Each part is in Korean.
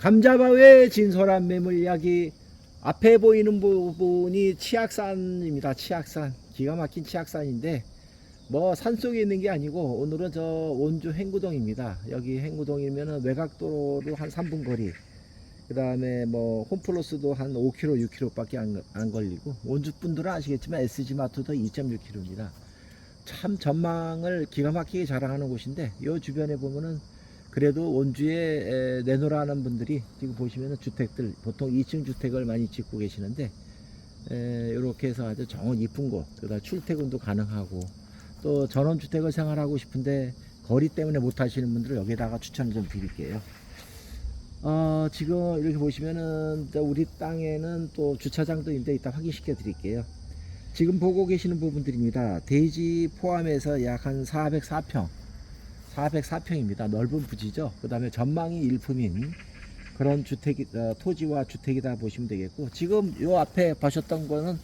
감자바위의 진솔한 매물 이야기 앞에 보이는 부분이 치악산입니다. 치악산 기가 막힌 치악산인데 뭐 산속에 있는 게 아니고 오늘은 저 원주 행구동입니다. 여기 행구동이면은 외곽도로 한 3분 거리 그 다음에 뭐 홈플러스도 한 5km 6km밖에 안, 안 걸리고 원주 분들은 아시겠지만 SG마트도 2.6km입니다. 참 전망을 기가 막히게 자랑하는 곳인데 이 주변에 보면은 그래도 원주에 에, 내놓으라는 분들이 지금 보시면은 주택들 보통 2층 주택을 많이 짓고 계시는데 이렇게 해서 아주 정원 이쁜 곳, 그다음 출퇴근도 가능하고 또 전원주택을 생활하고 싶은데 거리 때문에 못 하시는 분들을 여기다가 추천을 좀 드릴게요. 어, 지금 이렇게 보시면은 저 우리 땅에는 또 주차장도 있는데 이따 확인시켜 드릴게요. 지금 보고 계시는 부분들입니다. 대지 포함해서 약 한 404평, 404평입니다. 넓은 부지죠. 그 다음에 전망이 일품인 그런 주택, 어, 토지와 주택이다 보시면 되겠고, 지금 요 앞에 보셨던 거는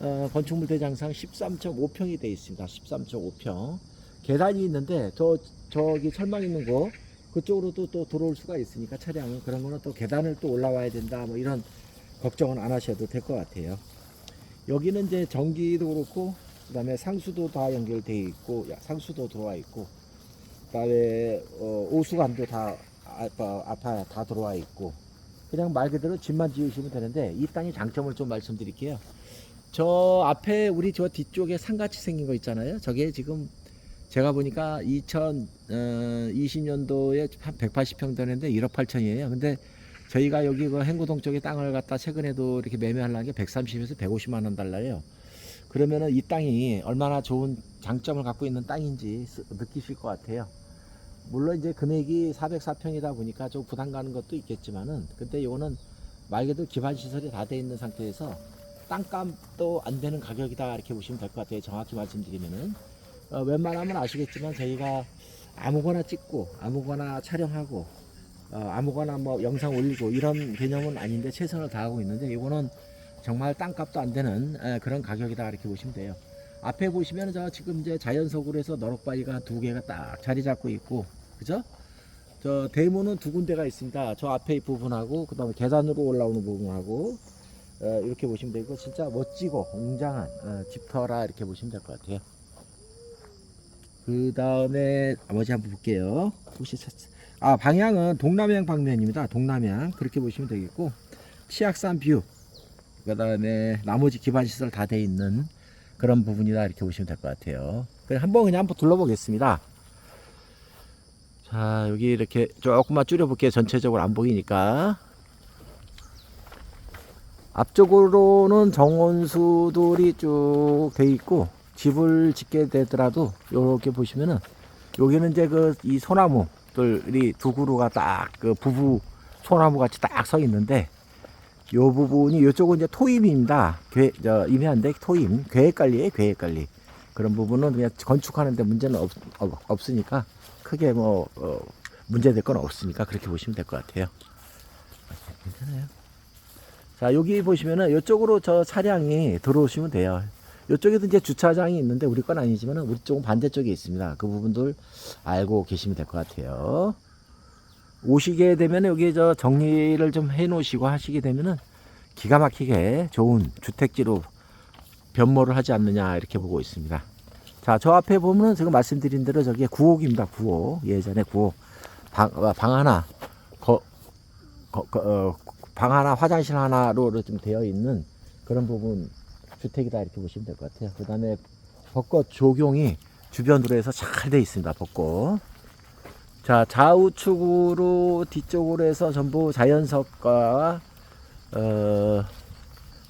어, 건축물 대장상 13.5평이 되어 있습니다. 13.5평. 계단이 있는데, 저, 저기 철망 있는 거, 그쪽으로도 또 들어올 수가 있으니까 차량은 그런 거는 또 계단을 또 올라와야 된다, 뭐 이런 걱정은 안 하셔도 될 것 같아요. 여기는 이제 전기도 그렇고, 그 다음에 상수도 다 연결되어 있고, 야, 상수도 들어와 있고, 그 다음에 어, 오수관도 다 아파, 아파 다 들어와 있고, 그냥 말 그대로 집만 지으시면 되는데, 이 땅의 장점을 좀 말씀드릴게요. 저 앞에 우리 저 뒤쪽에 산같이 생긴 거 있잖아요. 저게 지금 제가 보니까 2020년도에 한 180평 되는데 1억 8천이에요. 근데 저희가 여기 그 행구동 쪽에 땅을 갖다 최근에도 이렇게 매매하려는 게 130에서 150만 원 달러예요. 그러면은 이 땅이 얼마나 좋은 장점을 갖고 있는 땅인지 스- 느끼실 것 같아요. 물론 이제 금액이 404평이다 보니까 좀 부담 가는 것도 있겠지만은 근데 이거는 말 그대로 기반 시설이 다 돼 있는 상태에서 땅값도 안 되는 가격이다 이렇게 보시면 될 것 같아요. 정확히 말씀드리면은 어, 웬만하면 아시겠지만 저희가 아무거나 찍고 아무거나 촬영하고 어, 아무거나 뭐 영상 올리고 이런 개념은 아닌데 최선을 다하고 있는데 이거는 정말 땅값도 안 되는 에, 그런 가격이다 이렇게 보시면 돼요. 앞에 보시면 저 지금 이제 자연석으로 해서 너럭바위가 두 개가 딱 자리 잡고 있고 그죠? 저 대문은 두 군데가 있습니다. 저 앞에 이 부분하고 그다음에 계단으로 올라오는 부분하고 어, 이렇게 보시면 되고 진짜 멋지고 웅장한 어, 집터라 이렇게 보시면 될 것 같아요. 그 다음에 나머지 한번 볼게요. 혹시 찾... 아 방향은 동남향 방면입니다. 동남향 그렇게 보시면 되겠고 치악산 뷰. 그 다음에 나머지 기반 시설 다 돼 있는 그런 부분이다 이렇게 보시면 될 것 같아요. 그냥 한번 그냥 한번 둘러보겠습니다. 자 여기 이렇게 조금만 줄여볼게요. 전체적으로 안 보이니까. 앞쪽으로는 정원수들이 쭉 돼 있고 집을 짓게 되더라도 요렇게 보시면은 여기는 이제 그 이 소나무들이 두 그루가 딱 그 부부 소나무 같이 딱 서 있는데 요 부분이 요쪽은 이제 토임입니다. 궤, 저, 임해안대 토임, 계획관리에 계획관리. 그런 부분은 그냥 건축하는데 문제는 없, 없, 으니까 크게 뭐, 어, 문제될 건 없으니까 그렇게 보시면 될 것 같아요. 괜찮아요. 자, 여기 보시면은 이쪽으로 저 차량이 들어오시면 돼요. 이쪽에도 이제 주차장이 있는데 우리 건 아니지만 우리 쪽은 반대쪽에 있습니다. 그 부분들 알고 계시면 될 것 같아요. 오시게 되면 여기 저 정리를 좀 해 놓으시고 하시게 되면은 기가 막히게 좋은 주택지로 변모를 하지 않느냐 이렇게 보고 있습니다. 자, 저 앞에 보면은 지금 말씀드린 대로 저기 9옥입니다. 9옥. 예전에 9옥. 방, 어, 방 하나, 거, 거, 거, 어, 방 하나, 화장실 하나로 좀 되어 있는 그런 부분 주택이다 이렇게 보시면 될 것 같아요. 그 다음에 벚꽃 조경이 주변으로 해서 잘 되어 있습니다. 벚꽃. 자, 좌우측으로 뒤쪽으로 해서 전부 자연석과, 어,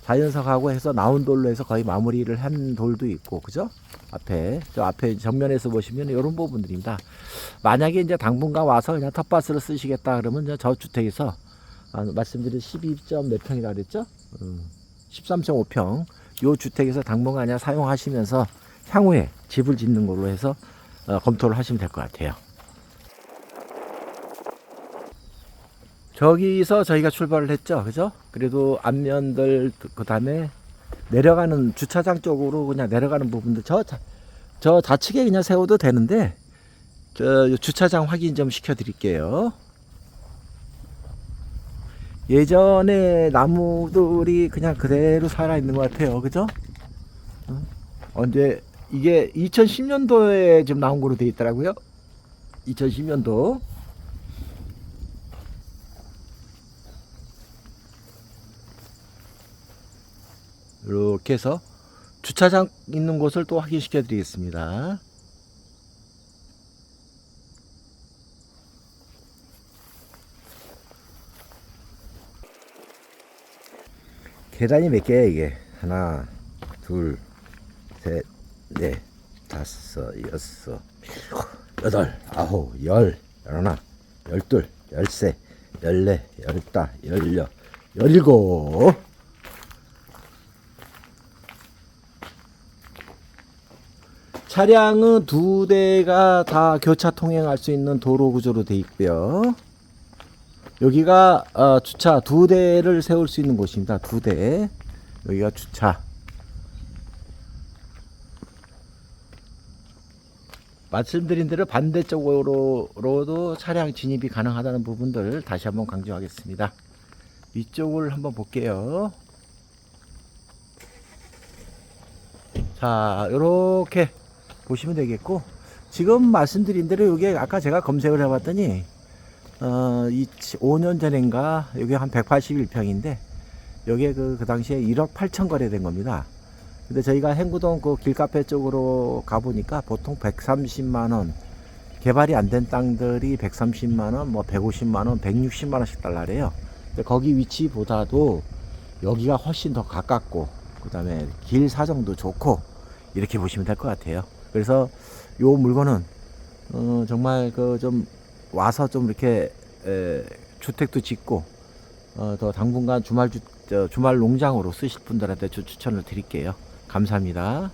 자연석하고 해서 나온 돌로 해서 거의 마무리를 한 돌도 있고, 그죠? 앞에, 저 앞에 정면에서 보시면 이런 부분들입니다. 만약에 이제 당분간 와서 그냥 텃밭으로 쓰시겠다 그러면 이제 저 주택에서, 아, 말씀드린 12점 몇 평이라 그랬죠? 음, 13.5평. 요 주택에서 당분간 사용하시면서 향후에 집을 짓는 걸로 해서 어, 검토를 하시면 될 것 같아요. 저기서 저희가 출발을 했죠. 그죠? 그래도 앞면들, 그 다음에 내려가는 주차장 쪽으로 그냥 내려가는 부분들, 저, 자- 저 좌측에 그냥 세워도 되는데, 저 주차장 확인 좀 시켜 드릴게요. 예전에 나무들이 그냥 그대로 살아 있는 것 같아요. 그죠? 어? 언제 이게 2010년도에 지금 나온 거로 돼 있더라고요. 2010년도. 이렇게 해서 주차장 있는 곳을 또 확인시켜 드리겠습니다. 계단이 몇 개야 이게? 하나, 둘, 셋, 넷, 다섯, 여섯, 일곱, 여덟, 아홉, 열, 열하나, 열둘, 열세, 열네, 열다, 열여, 열일곱. 차량은 두 대가 다 교차 통행할 수 있는 도로 구조로 되어 있고요. 여기가 어, 주차 두 대를 세울 수 있는 곳입니다. 두 대. 여기가 주차. 말씀드린 대로 반대쪽으로도 차량 진입이 가능하다는 부분들 다시 한번 강조하겠습니다. 위쪽을 한번 볼게요. 자, 이렇게 보시면 되겠고 지금 말씀드린 대로 이게 아까 제가 검색을 해봤더니 어, 이 5년 전인가 여기 한 181평인데 여기에 그, 그 당시에 1억 8천 거래된 겁니다. 근데 저희가 행구동 그 길카페 쪽으로 가보니까 보통 130만원 개발이 안 된 땅들이 130만원, 뭐 150만원, 160만원씩 달라래요. 근데 거기 위치보다도 여기가 훨씬 더 가깝고 그 다음에 길 사정도 좋고 이렇게 보시면 될 것 같아요. 그래서 요 물건은 어, 정말 그 좀 와서 좀 이렇게 에, 주택도 짓고 어, 더 당분간 주말 주, 저, 주말 농장으로 쓰실 분들한테 저 추천을 드릴게요. 감사합니다.